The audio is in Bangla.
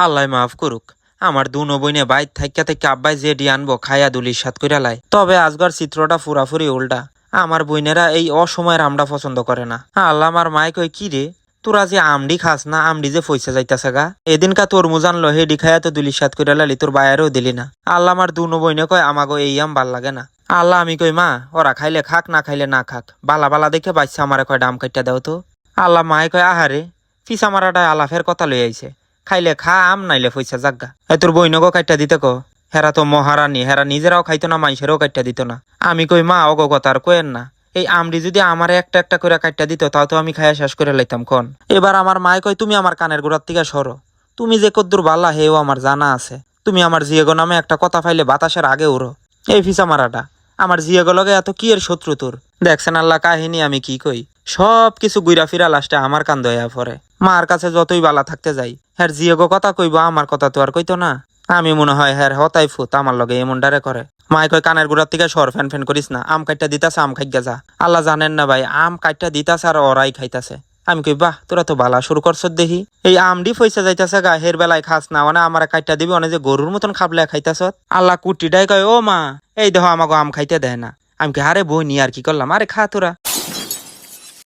আল্লাহ মাফ করুক। আমার দু বইনে বাইর থাইকা থেকে আব্বাই যে ডি আনব, খাইয়া দুলির সাত কইরা লাই। তবে আজকার চিত্রটা পুরাপুরি উল্টা। আমার বইনেরা এই অসময়ের আমডা পছন্দ করে না। আল্লাহ আমার মায় কই কি রে? তোরা যে আমডি খাস না, আমডি যে পয়সা যাইতাছে গা? এদিনকা তোর মুজান লো হেডি খাইয়া তো দুলির সাত কইরা লালি, তোর বায়ারও দিলি না। আল্লাহ আমার দু বইনে কয়, আমাগো এই আম ভালো লাগে না। আল্লাহ আমি কই, মা, ওরা খাইলে খাক, না খাইলে না খাক। বালা বালা দেখে বাচ্চা আমারে কয়, ডাম কাইটা দাও তো। আল্লাহ মায় কয়, আহারে ফিসা মারাটা আলাফের কথা লই আইছে। খাইলে খা আম নাইলে পয়সা জাগা এ তোর বইনগো কাইটা দিতে কো। হেরা তো মহারানী হেরা নিজেরাও খাইতো না মাইসেরও কাইটা দিত না। আমি কই, মা, অগো কথা আর কোয়েন না। এই আমডি যদি আমার একটা একটা করে কাইটা দিত, তাও তো আমি খাইয়া শেষ করে লাইতাম, কোন। এবার আমার মায় কয়, তুমি আমার কানের গোড়ার থেকে সরো। তুমি যে কদ্দুর বাল্লা হেও আমার জানা আছে। তুমি আমার জিয়েগো নামে একটা কথা ফাইলে বাতাসের আগে উড়ো। এই ফিসা মারাটা, আমার জিয়েগো লগে এত কি এর শত্রু তোর? দেখছেন আল্লাহ কাহিনী, আমি কি কই? সব কিছু গুইরা ফিরা লাস্টে আমার কান দয়া পরে মার কাছে যতই বালা থাকতে যাই হ্যার জিয়েগো কথা কইব, আমার কথা তো আর কইতো না। আমি মনে হয় হ্যার হতাই ফুত, আমার লগে এমন ডারে করে। মাই কয়, কানের গুড়ার থেকে সর, ফ্যান ফ্যান করিস না, আম কাইটা দিতাছে, আম খাইগা যা। আল্লাহ জানেন না ভাই, আম কাইটা দিতাছে আর ওরাই খাইতাছে। আমি কই, বাহ, তোরা তো বালা, শুরু করছ দেখি এই আমডি পয়সা যাইতাছে গা, হের বেলায় খাস না মানে আমার কাইটা দিবি, অনেক যে গরুর মতন খাবলে খাইতাছ। আল্লাহ কুটিটাই কয়, ও মা, এই দেখো আমাকে আম খাইতে দেয় না। আমি কি আরে বই নি আর কি করলাম? আরে খা তোরা।